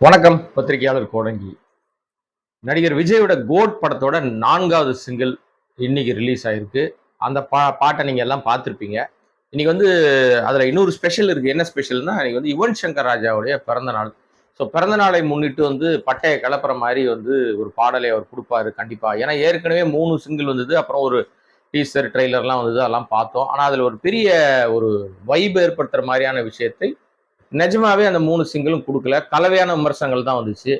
வணக்கம். பத்திரிகையாளர் கோடங்கி. நடிகர் விஜயோட கோட் படத்தோட நான்காவது சிங்கிள் இன்னைக்கு ரிலீஸ் ஆயிருக்கு. அந்த பா பாட்டை நீங்க எல்லாம் பார்த்துருப்பீங்க. இன்னைக்கு வந்து அதுல இன்னொரு ஸ்பெஷல் இருக்கு. என்ன ஸ்பெஷல்னா இன்னைக்கு வந்து யுவன் சங்கர் ராஜாவுடைய பிறந்த நாள். ஸோ பிறந்த நாளை முன்னிட்டு வந்து பட்டையை கலப்புற மாதிரி வந்து ஒரு பாடலை அவர் கொடுப்பாரு கண்டிப்பா. ஏன்னா ஏற்கனவே மூணு சிங்கிள் வந்தது. அப்புறம் ஒரு டீசர் ட்ரெய்லர்லாம் வந்தது. அதெல்லாம் பார்த்தோம். ஆனால் அதில் ஒரு பெரிய ஒரு வைப் ஏற்படுத்துகிற மாதிரியான விஷயத்தை நிஜமாவே அந்த மூணு சிங்கிளும் கொடுக்கல. கலவையான விமர்சனங்கள் தான் வந்துச்சு.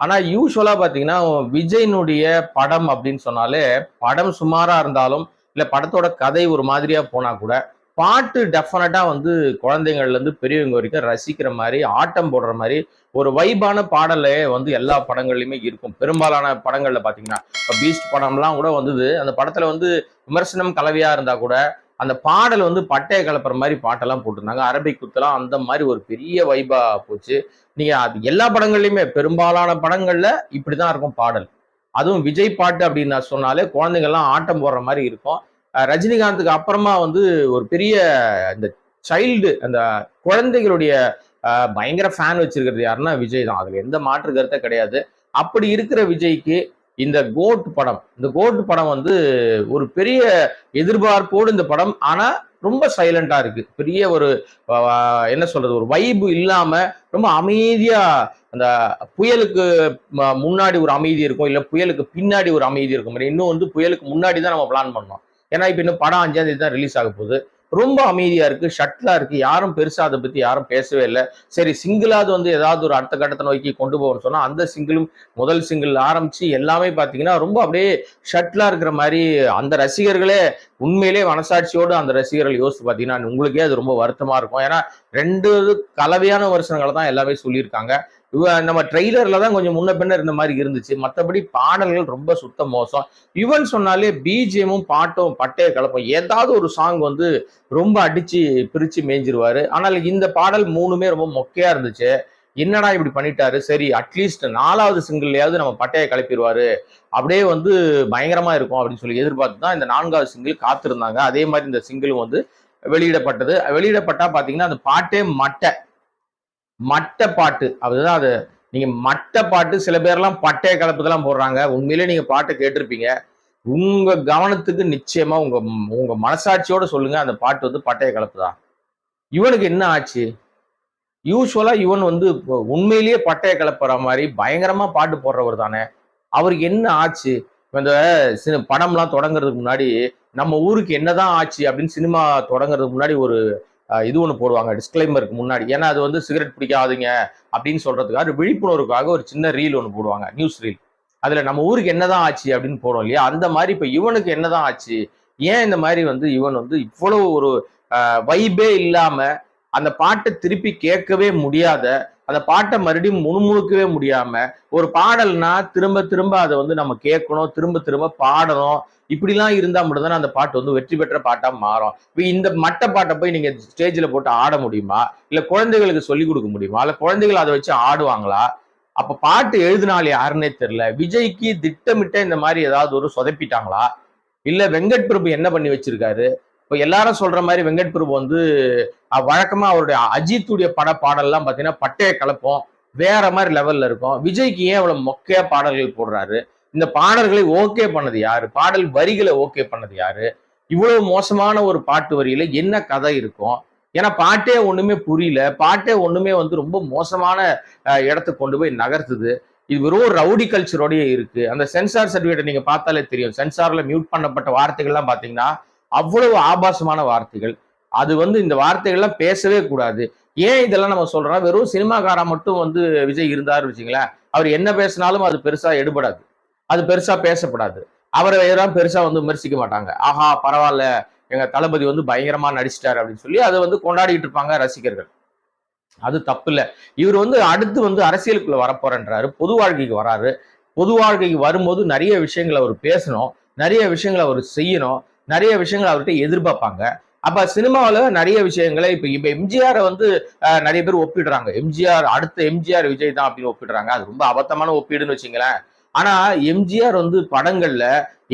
ஆனால் யூஸ்வலாக பார்த்தீங்கன்னா விஜயினுடைய படம் அப்படின்னு சொன்னாலே படம் சுமாராக இருந்தாலும் இல்லை படத்தோட கதை ஒரு மாதிரியாக போனால் கூட பாட்டு டெஃபினட்டாக வந்து குழந்தைங்கள்லேருந்து பெரியவங்க வரைக்கும் ரசிக்கிற மாதிரி ஆட்டம் போடுற மாதிரி ஒரு வைபான பாடலே வந்து எல்லா படங்கள்லையுமே இருக்கும். பெரும்பாலான படங்களில் பார்த்தீங்கன்னா இப்போ பீஸ்ட் படம்லாம் கூட வந்தது. அந்த படத்தில் வந்து விமர்சனம் கலவையாக இருந்தால் கூட அந்த பாடல் வந்து பட்டையை கலப்புற மாதிரி பாட்டெல்லாம் போட்டிருந்தாங்க. அரபிக் குத்தெல்லாம் அந்த மாதிரி ஒரு பெரிய வைபா போச்சு. நீங்க அது எல்லா படங்கள்லையுமே பெரும்பாலான படங்கள்ல இப்படிதான் இருக்கும் பாடல். அதுவும் விஜய் பாட்டு அப்படின்னு நான் சொன்னாலே குழந்தைங்கள்லாம் ஆட்டம் போடுற மாதிரி இருக்கும். ரஜினிகாந்துக்கு அப்புறமா வந்து ஒரு பெரிய இந்த சைல்டு அந்த குழந்தைகளுடைய பயங்கர ஃபேன் வச்சிருக்கிறது யாருன்னா விஜய் தான். அதுல எந்த மாற்று கருத்தை கிடையாது. அப்படி இருக்கிற விஜய்க்கு இந்த கோட் படம் இந்த கோட் படம் வந்து ஒரு பெரிய எதிர்பார்ப்போடு இந்த படம் ஆனா ரொம்ப சைலண்டா இருக்கு. பெரிய ஒரு என்ன சொல்றது ஒரு வைபு இல்லாம ரொம்ப அமைதியா அந்த புயலுக்கு முன்னாடி ஒரு அமைதி இருக்கும் இல்ல புயலுக்கு பின்னாடி ஒரு அமைதி இருக்கும். இன்னும் வந்து புயலுக்கு முன்னாடி தான் நம்ம பிளான் பண்ணோம் ஏன்னா இப்ப இன்னும் படம் அஞ்சாம் தேதி தான் ரிலீஸ் ஆக போகுது. ரொம்ப அமைதியா இருக்கு ஷட்லா இருக்கு. யாரும் பெருசா அதை பத்தி யாரும் பேசவே இல்லை. சரி சிங்கிளாவது வந்து ஏதாவது ஒரு அடுத்த கட்டத்தை நோக்கி கொண்டு போகணும்னு சொன்னா அந்த சிங்கிளும் முதல் சிங்கிள் ஆரம்பிச்சு எல்லாமே பாத்தீங்கன்னா ரொம்ப அப்படியே ஷட்லா இருக்கிற மாதிரி அந்த ரசிகர்களே உண்மையிலே மனசாட்சியோடு அந்த ரசிகர்கள் யோசிச்சு பார்த்தீங்கன்னா உங்களுக்கே அது ரொம்ப வருத்தமா இருக்கும். ஏன்னா ரெண்டு கலவையான வருஷங்களை தான் எல்லாமே சொல்லியிருக்காங்க. நம்ம ட்ரெய்லர்ல தான் கொஞ்சம் முன்ன பின்ன இருந்த மாதிரி இருந்துச்சு. மற்றபடி பாடல்கள் ரொம்ப சுத்த மோசம். யுவன் சொன்னாலே பிஜிஎமும் பாட்டும் பட்டைய கலப்பம். ஏதாவது ஒரு சாங் வந்து ரொம்ப அடிச்சு பிரிச்சு மேய்ஞ்சிருவாரு. ஆனால் இந்த பாடல் மூணுமே ரொம்ப மொக்கையா இருந்துச்சு. என்னடா இப்படி பண்ணிட்டாரு? சரி அட்லீஸ்ட் நாலாவது சிங்கிள்லையாவது நம்ம பட்டையை கிளப்பிடுவாரு அப்படியே வந்து பயங்கரமா இருக்கும் அப்படின்னு சொல்லி எதிர்பார்த்து தான் இந்த நான்காவது சிங்கிள் காத்திருந்தாங்க. அதே மாதிரி இந்த சிங்கிளும் வந்து வெளியிடப்பட்டது. வெளியிடப்பட்டா பாத்தீங்கன்னா அந்த பாட்டே மட்டை. மட்டை பாட்டு. அதுதான் அது. நீங்க மட்டை பாட்டு சில பேர்லாம் பட்டைய கலப்புதெல்லாம் போடுறாங்க. உண்மையிலே நீங்க பாட்டை கேட்டிருப்பீங்க. உங்க கவனத்துக்கு நிச்சயமா உங்க உங்க மனசாட்சியோட சொல்லுங்க. அந்த பாட்டு வந்து பட்டைய கலப்பு தான் இவனுக்கு என்ன ஆச்சு? யூஸ்வலா இவன் வந்து இப்போ உண்மையிலேயே பட்டைய கலப்புற மாதிரி பயங்கரமா பாட்டு போடுறவர் தானே. அவருக்கு என்ன ஆச்சு? இந்த படம்லாம் தொடங்குறதுக்கு முன்னாடி நம்ம ஊருக்கு என்னதான் ஆச்சு அப்படின்னு சினிமா தொடங்குறதுக்கு முன்னாடி ஒரு இது ஒன்று போடுவாங்க. டிஸ்கிளைமருக்கு முன்னாடி. ஏன்னா அது வந்து சிகரெட் பிடிக்காதீங்க அப்படின்னு சொல்கிறதுக்காக விழிப்புணர்வுக்காக ஒரு சின்ன ரீல் ஒன்று போடுவாங்க. நியூஸ் ரீல் அதில் நம்ம ஊருக்கு என்னதான் ஆச்சு அப்படின்னு போடுறோம் இல்லையா? அந்த மாதிரி இப்போ இவனுக்கு என்னதான் ஆச்சு? ஏன் இந்த மாதிரி வந்து இவன் வந்து இவ்வளவு ஒரு வைபே இல்லாமல் அந்த பாட்டை திருப்பி கேட்கவே முடியாத அந்த பாட்டை மறுபடியும் முணுமுணுக்கவே முடியாம ஒரு பாடல்னா திரும்ப திரும்ப அதை வந்து நம்ம கேட்கணும் திரும்ப திரும்ப பாடணும். இப்படிலாம் இருந்தா மட்டும்தானே அந்த பாட்டு வந்து வெற்றி பெற்ற பாட்டா மாறும். இப்போ இந்த மட்ட பாட்டை போய் நீங்க ஸ்டேஜில் போட்டு ஆட முடியுமா? இல்ல குழந்தைகளுக்கு சொல்லி கொடுக்க முடியுமா? இல்ல குழந்தைகள் அதை வச்சு ஆடுவாங்களா? அப்ப பாட்டு எழுதினால் யாருன்னே தெரியல. விஜய்க்கு திட்டமிட்ட இந்த மாதிரி ஏதாவது ஒரு சொதப்பிட்டாங்களா? இல்ல வெங்கட் பிரபு என்ன பண்ணி வச்சிருக்காரு? இப்போ எல்லாரும் சொல்ற மாதிரி வெங்கட் பிரபு வந்து வழக்கமா அவருடைய அஜித்துடைய பட பாடல்லாம் பார்த்தீங்கன்னா பட்டைய கலப்போம். வேற மாதிரி லெவல்ல இருக்கும். விஜய்க்கு ஏன் இவ்வளவு மொக்கையா பாடல்கள் போடுறாரு? இந்த பாடல்களை ஓகே பண்ணது யாரு? பாடல் வரிகளை ஓகே பண்ணது யாரு? இவ்வளவு மோசமான ஒரு பாட்டு வரியில என்ன கதை இருக்கும்? ஏன்னா பாட்டே ஒண்ணுமே புரியல. பாட்டே ஒண்ணுமே வந்து ரொம்ப மோசமான இடத்துக்கு கொண்டு போய் நகர்த்துது. இது வெறும் ரவுடி கல்ச்சரோடய இருக்கு. அந்த சென்சார் சர்டிஃபிகேட்டை நீங்க பார்த்தாலே தெரியும். சென்சார்ல மியூட் பண்ணப்பட்ட வார்த்தைகள்லாம் பாத்தீங்கன்னா அவ்வளவு ஆபாசமான வார்த்தைகள். அது வந்து இந்த வார்த்தைகள்லாம் பேசவே கூடாது. ஏன் இதெல்லாம் நம்ம சொல்றோம் வெறும் சினிமாக்காரா மட்டும் வந்து விஜய் இருந்தாரு வச்சுங்களேன் அவர் என்ன பேசினாலும் அது பெருசா எடுபடாது. அது பெருசா பேசப்படாது. அவரை யாரும் பெருசா வந்து விமர்சிக்க மாட்டாங்க. ஆஹா பரவாயில்ல. எங்க தளபதி வந்து பயங்கரமா நடிச்சிட்டாரு அப்படின்னு சொல்லி அதை வந்து கொண்டாடிட்டு இருப்பாங்க ரசிகர்கள். அது தப்பு இல்ல இவர் வந்து அடுத்து வந்து அரசியலுக்குள்ள வரப்போறன்றாரு. பொது வாழ்க்கைக்கு வராரு. பொது வாழ்க்கைக்கு வரும்போது நிறைய விஷயங்களை அவர் பேசணும். நிறைய விஷயங்களை அவர் செய்யணும். நிறைய விஷயங்கள் அவர்கிட்ட எதிர்பார்ப்பாங்க. அப்ப சினிமாவில் நிறைய விஷயங்களை இப்ப இப்ப எம்ஜிஆரை வந்து நிறைய பேர் ஒப்பிடுறாங்க. எம்ஜிஆர் அடுத்த எம்ஜிஆர் விஜய் தான் அப்படின்னு ஒப்பிடுறாங்க. அது ரொம்ப அபத்தமான ஒப்பீடுன்னு வச்சுங்களேன். ஆனா எம்ஜிஆர் வந்து படங்கள்ல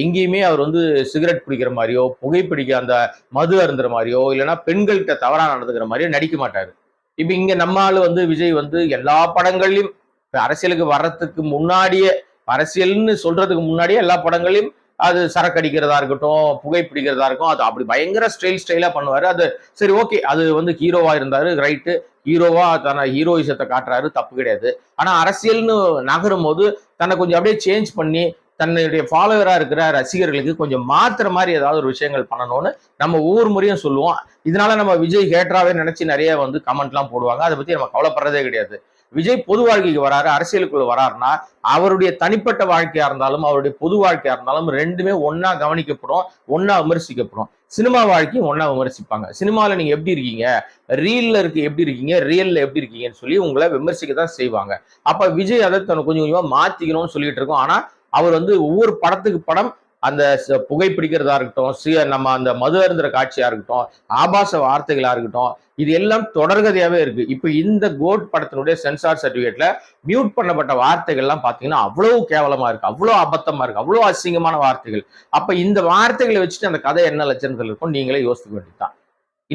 எங்கேயுமே அவர் வந்து சிகரெட் பிடிக்கிற மாதிரியோ புகைப்பிடிக்க அந்த மது அருந்துற மாதிரியோ இல்லைன்னா பெண்கள்கிட்ட தவறா நடந்துக்கிற மாதிரியோ நடிக்க மாட்டாரு. இப்ப இங்க நம்ம ஆளு வந்து விஜய் வந்து எல்லா படங்கள்லயும் அரசியலுக்கு வர்றதுக்கு முன்னாடியே அரசியல்னு சொல்றதுக்கு முன்னாடியே எல்லா படங்களையும் அது சரக்கு அடிக்கிறதா இருக்கட்டும் புகைப்பிடிக்கிறதா இருக்கும் அது அப்படி பயங்கர ஸ்டைல் ஸ்டைலா பண்ணுவாரு. அது சரி ஓகே அது வந்து ஹீரோவா இருந்தாரு ரைட்டு ஹீரோவா தன்னை ஹீரோயிசத்தை காட்டுறாரு தப்பு கிடையாது. ஆனா அரசியல்னு நகரும் போது தன்னை கொஞ்சம் அப்படியே சேஞ்ச் பண்ணி தன்னுடைய ஃபாலோவராக இருக்கிற ரசிகர்களுக்கு கொஞ்சம் மாற்றுற மாதிரி ஏதாவது ஒரு விஷயங்கள் பண்ணணும்னு நம்ம ஒவ்வொரு முறையும் சொல்லுவோம். இதனால நம்ம விஜய் ஹேட்ராவே நினச்சி நிறைய வந்து கமெண்ட்லாம் போடுவாங்க. அதை பற்றி நம்ம கவலைப்படுறதே கிடையாது. விஜய் பொது வாழ்க்கைக்கு வராரு அரசியலுக்குள்ள வராருன்னா அவருடைய தனிப்பட்ட வாழ்க்கையா இருந்தாலும் அவருடைய பொது வாழ்க்கையா இருந்தாலும் ரெண்டுமே ஒன்னா கவனிக்கப்படும் ஒன்னா விமர்சிக்கப்படும். சினிமா வாழ்க்கையும் ஒன்னா விமர்சிப்பாங்க. சினிமாவில் நீங்க எப்படி இருக்கீங்க? ரீல்ல இருக்கு எப்படி இருக்கீங்க? ரியல்ல எப்படி இருக்கீங்கன்னு சொல்லி உங்களை விமர்சிக்க தான் செய்வாங்க. அப்ப விஜய் அதை தன்னை கொஞ்சம் கொஞ்சமா மாத்திக்கணும்னு சொல்லிட்டு இருக்கோம். ஆனா அவர் வந்து ஒவ்வொரு படத்துக்கு படம் அந்த ச- புகைப்பிடிக்கிறதா இருக்கட்டும் சுய நம்ம அந்த மது அருந்துற காட்சியா இருக்கட்டும் ஆபாச வார்த்தைகளா இருக்கட்டும் இது எல்லாம் தொடர்கதையாவே இருக்கு. இப்ப இந்த கோட் படத்தினுடைய சென்சார் சர்டிபிகேட்ல மியூட் பண்ணப்பட்ட வார்த்தைகள்லாம் பாத்தீங்கன்னா அவ்வளவு கேவலமா இருக்கு. அவ்வளவு அபத்தமா இருக்கு. அவ்வளவு அசிங்கமான வார்த்தைகள். அப்ப இந்த வார்த்தைகளை வச்சுட்டு அந்த கதை என்ன லட்சணத்தில் இருக்கும்? நீங்களே யோசிக்க வேண்டியதுதான்.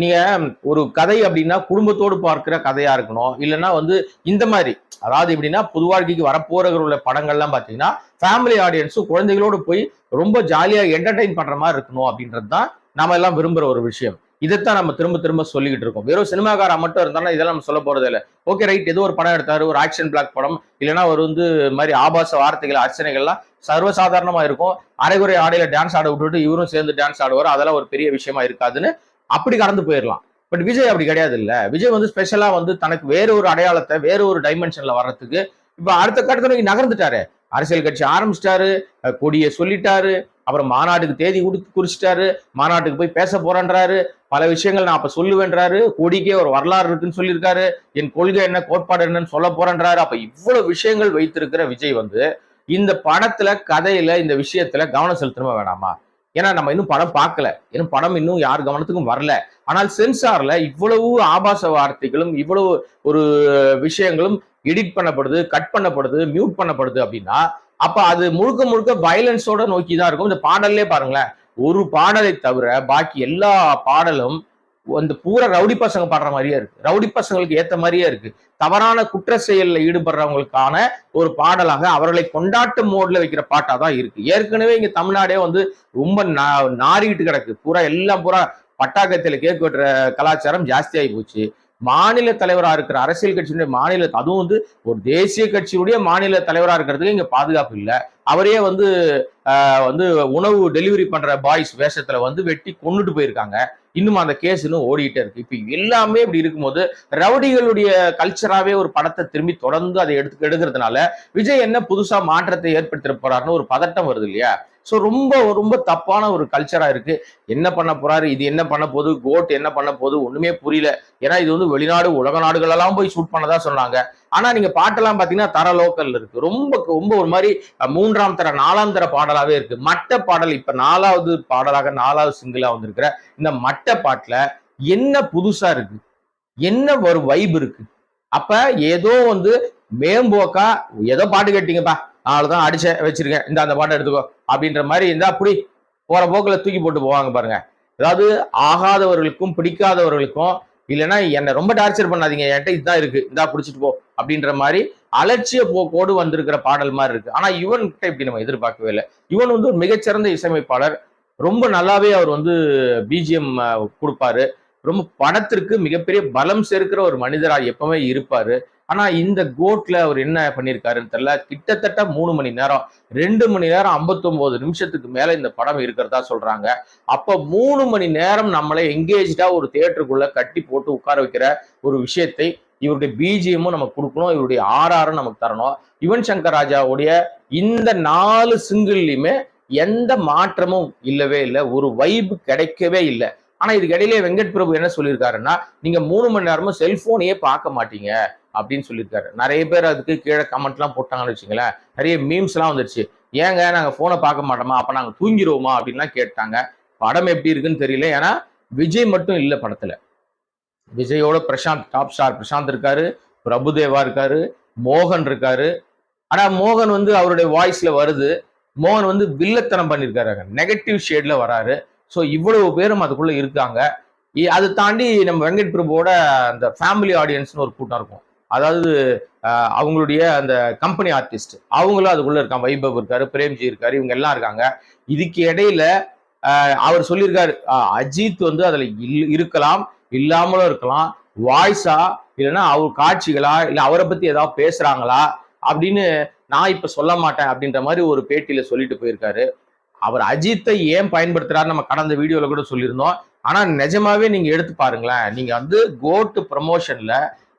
நீங்க ஒரு கதை அப்படின்னா குடும்பத்தோடு பார்க்கிற கதையா இருக்கணும். இல்லைன்னா வந்து இந்த மாதிரி அதாவது எப்படின்னா பொது வாழ்க்கைக்கு வரப்போறவர்களுடைய படங்கள்லாம் பாத்தீங்கன்னா ஃபேமிலி ஆடியன்ஸும் குழந்தைகளோடு போய் ரொம்ப ஜாலியா என்டர்டைன் பண்ற மாதிரி இருக்கணும் அப்படின்றது தான் நாம எல்லாம் விரும்புற ஒரு விஷயம். இதைத்தான் நம்ம திரும்ப திரும்ப சொல்லிக்கிட்டு இருக்கோம். வெறும் சினிமாக்காரா மட்டும் இருந்தாலும் இதெல்லாம் நம்ம சொல்ல போறது இல்லை ஓகே ரைட் ஏதோ ஒரு படம் எடுத்தாரு ஒரு ஆக்ஷன் பிளாக் படம் இல்லைன்னா ஒரு வந்து மாதிரி ஆபாச வார்த்தைகள் அர்ச்சனைகள்லாம் சர்வசாதாரணமா இருக்கும். அரைகுறை ஆடையில டான்ஸ் ஆட விட்டுட்டு இவரும் சேர்ந்து டான்ஸ் ஆடுவார். அதெல்லாம் ஒரு பெரிய விஷயமா இருக்காதுன்னு அப்படி கடந்து போயிடலாம் பட் விஜய் அப்படி கிடையாது இல்ல விஜய் வந்து ஸ்பெஷலா வந்து தனக்கு வேற ஒரு அடையாளத்தை வேற ஒரு டைமென்ஷன்ல வர்றதுக்கு இப்ப அடுத்த கட்டத்தை நகர்ந்துட்டாரு. அரசியல் கட்சி ஆரம்பிச்சிட்டாரு கொடியை சொல்லிட்டாரு அப்புறம் மாநாட்டுக்கு தேதி கொடுத்து குறிச்சிட்டாரு மாநாட்டுக்கு போய் பேச போறேன்றாரு பல விஷயங்கள் நான் அப்ப சொல்லுவேன்றாரு கொடிக்கே ஒரு வரலாறு இருக்குன்னு சொல்லியிருக்காரு என் கொள்கை என்ன கோட்பாடு என்னன்னு சொல்ல போறேன்றாரு. அப்ப இவ்வளவு விஷயங்கள் வைத்திருக்கிற விஜய் வந்து இந்த படத்துல கதையில இந்த விஷயத்துல கவனம் செலுத்தணுமா வேணாமா? ஏன்னா நம்ம இன்னும் படம் பார்க்கல. இன்னும் படம் இன்னும் யார் கவனத்துக்கும் வரல. ஆனால் சென்சார்ல இவ்வளவு ஆபாச வார்த்தைகளும் இவ்வளவு ஒரு விஷயங்களும் எடிட் பண்ணப்படுது கட் பண்ணப்படுது மியூட் பண்ணப்படுது அப்படின்னா அப்ப அது முழுக்க முழுக்க வயலன்ஸோட நோக்கி தான் இருக்கும். இந்த பாடல்லே பாருங்களேன். ஒரு பாடலை தவிர பாக்கி எல்லா பாடலும் அந்த பூரா ரவுடி பசங்க பாடுற மாதிரியே இருக்கு. ரவுடி பசங்களுக்கு ஏத்த மாதிரியே இருக்கு. தவறான குற்ற செயல்ல ஈடுபடுறவங்களுக்கான ஒரு பாடலாக அவர்களை கொண்டாட்ட மோட்ல வைக்கிற பாட்டா தான் இருக்கு. ஏற்கனவே இங்க தமிழ்நாடே வந்து ரொம்ப நா- நாறிக்கிட்டு கிடக்கு. பூரா எல்லாம் பூரா பட்டாக்கத்தில் கேக் வெட்டுற கலாச்சாரம் ஜாஸ்தியாகி போச்சு. மாநில தலைவராக இருக்கிற அரசியல் கட்சியினுடைய மாநில அதுவும் வந்து ஒரு தேசிய கட்சியுடைய மாநில தலைவராக இருக்கிறதுக்கு இங்கே பாதுகாப்பு இல்லை. அவரே வந்து வந்து உணவு டெலிவரி பண்ணுற பாய்ஸ் வேஷத்தில் வந்து வெட்டி கொண்டுட்டு போயிருக்காங்க. இன்னும் அந்த கேஸ் இன்னும் ஓடிட்டே இருக்கு. இப்ப எல்லாமே இப்படி இருக்கும்போது ரவுடிகளுடைய கல்ச்சராவே ஒரு படத்தை திரும்பி தொடர்ந்து அதை எடுத்து எடுக்கிறதுனால விஜய் என்ன புதுசா மாற்றத்தை ஏற்படுத்த போறாருன்னு ஒரு பதட்டம் வருது இல்லையா? ஸோ ரொம்ப ரொம்ப தப்பான ஒரு கல்ச்சரா இருக்கு. என்ன பண்ண போறாரு? இது என்ன பண்ண போகுது கோட் என்ன பண்ண போகுது ஒண்ணுமே புரியல. ஏன்னா இது வந்து வெளிநாடு உலக நாடுகளெல்லாம் போய் ஷூட் பண்ணதா சொன்னாங்க. ஆனா நீங்க பாட்டெல்லாம் பாத்தீங்கன்னா தர லோக்கல் இருக்கு. ரொம்ப ரொம்ப ஒரு மாதிரி மூன்றாம் தர நாலாம் தர பாடலாவே இருக்கு. மட்ட பாடல் இப்ப நாலாவது பாடலாக நாலாவது சிங்கிளா வந்திருக்கிற இந்த மட்ட பாட்டுல என்ன புதுசா இருக்கு? என்ன ஒரு வைப் இருக்கு? அப்ப ஏதோ வந்து மேம்போக்கா ஏதோ பாட்டு கேட்டீங்கப்பா. தான் அடிச்ச வச்சிருக்கேன். இந்த அந்த பாட்டை எடுத்துக்கோ. அப்படின்ற மாதிரி இருந்தா அப்படி போற போக்குல தூக்கி போட்டு போவாங்க பாருங்க. அதாவது ஆகாதவர்களுக்கும் பிடிக்காதவர்களுக்கும் இல்லைன்னா என்னை ரொம்ப டார்ச்சர் பண்ணாதீங்க. என்கிட்ட இதுதான் இருக்கு. இதா பிடிச்சிட்டு போ. அப்படின்ற மாதிரி அலட்சிய போக்கோடு வந்திருக்கிற பாடல் மாதிரி இருக்கு. ஆனா இவன் கிட்ட இப்படி நம்ம எதிர்பார்க்கவே இல்லை. இவன் வந்து ஒரு மிகச்சிறந்த இசையமைப்பாளர். ரொம்ப நல்லாவே அவர் வந்து பிஜிஎம் கொடுப்பாரு. ரொம்ப படத்திற்கு மிகப்பெரிய பலம் சேர்க்கிற ஒரு மனிதராக எப்பவுமே இருப்பாரு. ஆனா இந்த கோட்ல அவர் என்ன பண்ணியிருக்காருன்னு தெரியல. கிட்டத்தட்ட மூணு மணி நேரம் ரெண்டு மணி நேரம் 59 நிமிஷத்துக்கு மேல இந்த படம் இருக்கிறதா சொல்றாங்க. அப்ப மூணு மணி நேரம் நம்மளை எங்கேஜா ஒரு தியேட்டருக்குள்ள கட்டி போட்டு உட்கார வைக்கிற ஒரு விஷயத்தை இவருடைய பிஜிஎம்மும் நமக்கு கொடுக்கணும். இவருடைய ஆர்ஆரும் நமக்கு தரணும். யுவன் சங்கர் ராஜாவுடைய இந்த நாலு சிங்கிள்லையுமே எந்த மாற்றமும் இல்லவே இல்லை. ஒரு வைப் கிடைக்கவே இல்லை. ஆனா இதுக்கு இடையிலே வெங்கட் பிரபு என்ன சொல்லியிருக்காருன்னா நீங்க மூணு மணி நேரமும் செல்போனையே பார்க்க மாட்டீங்க. அப்படின்னு சொல்லியிருக்காரு. நிறைய பேர் அதுக்கு கீழே கமெண்ட்லாம் போட்டாங்கன்னு வச்சுங்களேன் நிறைய மீம்ஸ்லாம் வந்துருச்சு. ஏங்க நாங்கள் ஃபோனை பார்க்க மாட்டோமா? அப்போ நாங்கள் தூங்கிடுவோமா அப்படின்லாம் கேட்டாங்க. படம் எப்படி இருக்குன்னு தெரியல. ஏன்னா விஜய் மட்டும் இல்லை படத்தில். விஜயோட பிரசாந்த் டாப் ஸ்டார் பிரசாந்த் இருக்காரு பிரபுதேவா இருக்காரு மோகன் இருக்காரு. ஆனால் மோகன் வந்து அவருடைய வாய்ஸில் வருது. மோகன் வந்து வில்லத்தனம் பண்ணியிருக்காரு நெகட்டிவ் ஷேட்ல வராரு. ஸோ இவ்வளவு பேரும் அதுக்குள்ளே இருக்காங்க. இ- அதை தாண்டி நம்ம வெங்கட் பிரபுவோட அந்த ஃபேமிலி ஆடியன்ஸ்னு ஒரு கூட்டம் இருக்கும். அதாவது அவங்களுடைய அந்த கம்பெனி ஆர்டிஸ்ட் அவங்களும் அதுக்குள்ளே இருக்காங்க. வைபவ் இருக்காரு பிரேம்ஜி இருக்காரு இவங்க எல்லாம் இருக்காங்க. இதுக்கு இடையில அவர் சொல்லியிருக்காரு அஜித் வந்து அதில் இல்- இருக்கலாம் இல்லாமலும் இருக்கலாம் வாய்ஸா இல்லைன்னா அவர் காட்சிகளா இல்லை அவரை பற்றி ஏதாவது பேசுகிறாங்களா அப்படின்னு நான் இப்போ சொல்ல மாட்டேன் அப்படின்ற மாதிரி ஒரு பேட்டியில் சொல்லிட்டு போயிருக்காரு. அவர் அஜித்தை ஏன் பயன்படுத்துறாரு நம்ம கடந்த வீடியோவில் கூட சொல்லியிருந்தோம். ஆனால் நிஜமாவே நீங்கள் எடுத்து பாருங்களேன் நீங்கள் வந்து கோட்டு ப்ரமோஷனில்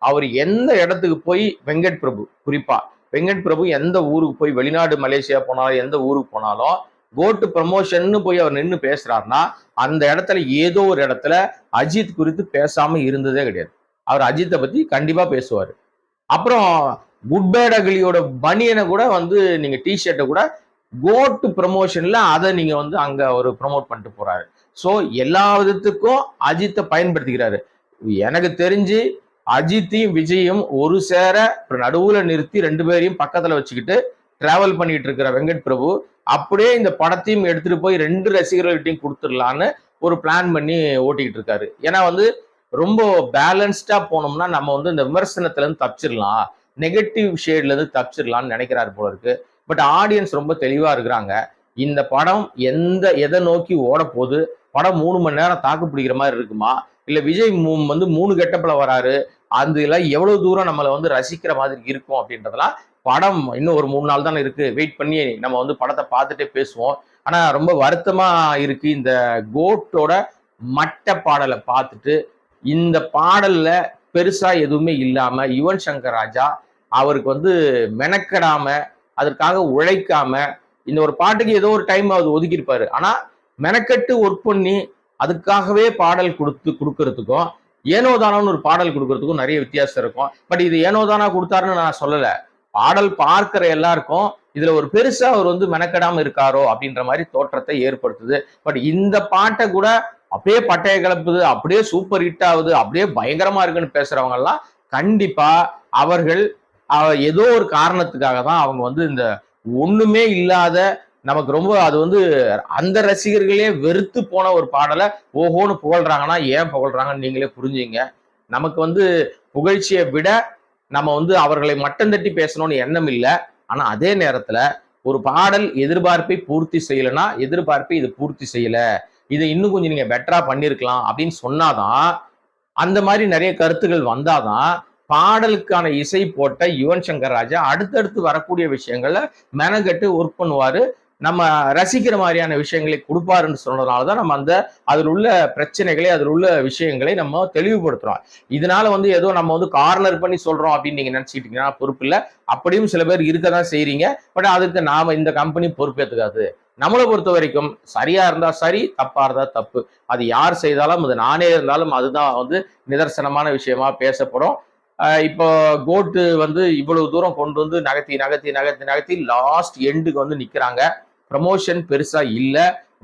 அவர் எந்த இடத்துக்கு போய் வெங்கட் பிரபு குறிப்பா வெங்கட் பிரபு எந்த ஊருக்கு போய் வெளிநாடு மலேசியா போனாலும் எந்த ஊருக்கு போனாலும் கோட்டு ப்ரமோஷன்னு போய் அவர் நின்று பேசுறாருன்னா அந்த இடத்துல ஏதோ ஒரு இடத்துல அஜித் குறித்து பேசாம இருந்ததே கிடையாது. அவர் அஜித்தை பத்தி கண்டிப்பா பேசுவார். அப்புறம் குட்பேட் அகிலியோட பனியனை கூட வந்து நீங்க டிஷர்ட்டை கூட கோட்டு ப்ரமோஷன்ல அதை நீங்க வந்து அங்க ஒரு ப்ரமோட் பண்ணிட்டு போறாரு. ஸோ எல்லா விதத்துக்கும் அஜித்தை பயன்படுத்திக்கிறாரு. எனக்கு தெரிஞ்சு அஜித்தையும் விஜயும் ஒரு சேர நடுவுல நிறுத்தி ரெண்டு பேரையும் பக்கத்துல வச்சுக்கிட்டு டிராவல் பண்ணிட்டு இருக்கிற வெங்கட் பிரபு. அப்படியே இந்த படத்தையும் எடுத்துட்டு போய் ரெண்டு ரசிகர்கள்ட்டையும் கொடுத்துடலான்னு ஒரு பிளான் பண்ணி ஓட்டிக்கிட்டு இருக்காரு. ஏன்னா வந்து ரொம்ப பேலன்ஸ்டா போனோம்னா நம்ம வந்து இந்த விமர்சனத்துல இருந்து தப்பிச்சிடலாம். நெகட்டிவ் ஷேட்ல இருந்து தப்பிச்சிடலாம்னு நினைக்கிறாரு போல இருக்கு. பட் ஆடியன்ஸ் ரொம்ப தெளிவா இருக்கிறாங்க. இந்த படம் எந்த எதை நோக்கி ஓட போகுது படம் மூணு மணி நேரம் தாக்கு பிடிக்கிற மாதிரி இருக்குமா? இல்லை விஜய் வந்து மூணு கெட்டப்பில் வராரு. எல்லாம் எவ்வளவு தூரம் நம்மளை வந்து ரசிக்கிற மாதிரி இருக்கும் அப்படின்றதெல்லாம் படம் இன்னும் ஒரு மூணு நாள் தான் இருக்கு. வெயிட் பண்ணி நம்ம வந்து படத்தை பார்த்துட்டே பேசுவோம். ஆனா ரொம்ப வருத்தமா இருக்கு இந்த கோட்டோட மட்ட பாடலை பார்த்துட்டு. இந்த பாடல்ல பெருசா எதுவுமே இல்லாம யுவன் சங்கர் ராஜா அவருக்கு வந்து மெனக்கெடாம அதற்காக உழைக்காம இந்த ஒரு பாட்டுக்கு ஏதோ ஒரு டைம் அவர் ஒதுக்கியிருப்பாரு. ஆனா மெனக்கட்டு ஒர்க் பண்ணி அதுக்காகவே பாடல் கொடுத்து கொடுக்கறதுக்கும் ஏனோதானோன்னு ஒரு பாடல் கொடுக்கறதுக்கும் நிறைய வித்தியாசம் இருக்கும். பட் இது ஏனோ தானா கொடுத்தாருன்னு நான் சொல்லலை. பாடல் பார்க்கிற எல்லாருக்கும் இதுல ஒரு பெருசா அவர் வந்து மெனக்கெடாம இருக்காரோ அப்படின்ற மாதிரி தோற்றத்தை ஏற்படுத்துது. பட் இந்த பாட்டை கூட அப்படியே பட்டைய கிளப்புது அப்படியே சூப்பர் ஹிட் ஆகுது அப்படியே பயங்கரமா இருக்குன்னு பேசுறவங்க எல்லாம் கண்டிப்பா அவர்கள் ஏதோ ஒரு காரணத்துக்காக தான் அவங்க வந்து இந்த ஒண்ணுமே இல்லாத நமக்கு ரொம்ப அது வந்து அந்த ரசிகர்களே வெறுத்து போன ஒரு பாடலை ஓஹோன்னு புகழ்றாங்கன்னா ஏன் புகழ்றாங்கன்னு நீங்களே புரிஞ்சுங்க. நமக்கு வந்து புகழ்ச்சியை விட நம்ம வந்து அவர்களை மட்டம் தட்டி பேசணும்னு எண்ணம் இல்லை. ஆனால் அதே நேரத்தில் ஒரு பாடல் எதிர்பார்ப்பை பூர்த்தி செய்யலைன்னா எதிர்பார்ப்பை இது பூர்த்தி செய்யலை. இதை இன்னும் கொஞ்சம் நீங்கள் பெட்டராக பண்ணியிருக்கலாம் அப்படின்னு சொன்னாதான் அந்த மாதிரி நிறைய கருத்துகள் வந்தாதான் பாடலுக்கான இசை போட்ட யுவன் சங்கர் ராஜா அடுத்தடுத்து வரக்கூடிய விஷயங்களை மெனகட்டு ஒர்க் பண்ணுவார். நம்ம ரசிக்கிற மாதிரியான விஷயங்களை கொடுப்பாருன்னு சொன்னதுனால தான் நம்ம அந்த அதில் உள்ள பிரச்சனைகளை அதில் உள்ள விஷயங்களை நம்ம தெளிவுபடுத்துறோம். இதனால வந்து ஏதோ நம்ம வந்து கார்னர் பண்ணி சொல்றோம் அப்படின்னு நீங்க நினைச்சிட்டீங்கன்னா பொறுப்பு இல்லை. அப்படியும் சில பேர் இருக்க தான் செய்றீங்க. பட் அதுக்கு நாம இந்த கம்பெனி பொறுப்பேற்றுக்காது நம்மளை பொறுத்த வரைக்கும் சரியா இருந்தா சரி தப்பா இருந்தா தப்பு. அது யார் செய்தாலும் அது நானே இருந்தாலும் அதுதான் வந்து நிதர்சனமான விஷயமா பேசப்படும். இப்போ கோட்டு வந்து இவ்வளவு தூரம் கொண்டு வந்து நகர்த்தி நகர்த்தி நகர்த்தி நகர்த்தி லாஸ்ட் எண்டுக்கு வந்து நிக்கிறாங்க. ப்ரமோஷன் பெருசா இல்ல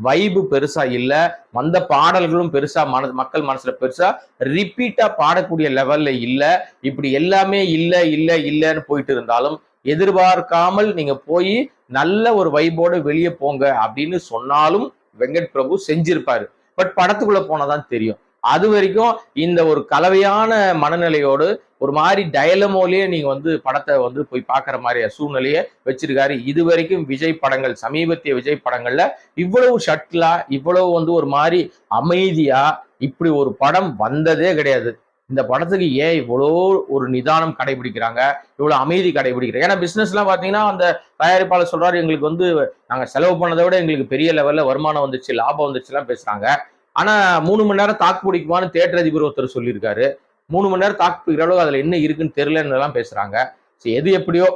வைபு பெருசா இல்ல வந்த பாடல்களும் பெருசா மன மக்கள் மனசுல பெருசா ரிப்பீட்டா பாடக்கூடிய லெவல்ல இல்ல. இப்படி எல்லாமே இல்ல இல்ல இல்லன்னு போயிட்டு இருந்தாலும் எதிர்பார்க்காமல் நீங்க போய் நல்ல ஒரு வைபோட வெளியே போங்க அப்படின்னு சொன்னாலும் வெங்கட் பிரபு செஞ்சிருப்பாரு. பட் படத்துக்குள்ள போனாதான் தெரியும். அது வரைக்கும் இந்த ஒரு கலவையான மனநிலையோடு ஒரு மாதிரி டயலமோலயே நீங்க வந்து படத்தை வந்து போய் பார்க்குற மாதிரி சூழ்நிலையை வச்சிருக்காரு. இது வரைக்கும் விஜய் படங்கள் சமீபத்திய விஜய் படங்கள்ல இவ்வளவு ஷட்டிலா இவ்வளவு வந்து ஒரு மாதிரி அமைதியா இப்படி ஒரு படம் வந்ததே கிடையாது. இந்த படத்துக்கு ஏன் இவ்வளோ ஒரு நிதானம் கடைபிடிக்கிறாங்க? இவ்வளோ அமைதி கடைபிடிக்கிறாங்க? ஏன்னா பிஸ்னஸ்லாம் பார்த்தீங்கன்னா அந்த தயாரிப்பாளர் சொல்கிறாரு எங்களுக்கு வந்து நாங்கள் செலவு பண்ணதை விட எங்களுக்கு பெரிய லெவலில் வருமானம் வந்துச்சு லாபம் வந்துச்சுலாம் பேசுகிறாங்க ஆனா மூணு மணி நேரம் தாக்கு பிடிக்குமான்னு தேட்டர் அதிபர் ஒருத்தர் சொல்லியிருக்காரு. மூணு மணி நேரம் தாக்கு பிடிக்கிற அளவு அதுல என்ன இருக்குன்னு தெரியலன்னு பேசுறாங்க. சரி, எது எப்படியோ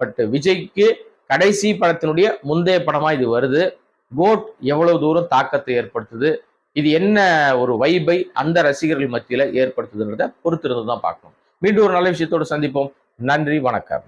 பட் விஜய்க்கு கடைசி படத்தினுடைய முந்தைய படமா இது வருது. கோட் எவ்வளவு தூரம் தாக்கத்தை ஏற்படுத்துது? இது என்ன ஒரு வைபை அந்த ரசிகர்கள் மத்தியில ஏற்படுத்துதுன்றத பொறுத்திருந்து தான் பார்க்கணும். மீண்டும் ஒரு நல்ல விஷயத்தோட சந்திப்போம். நன்றி வணக்கம்.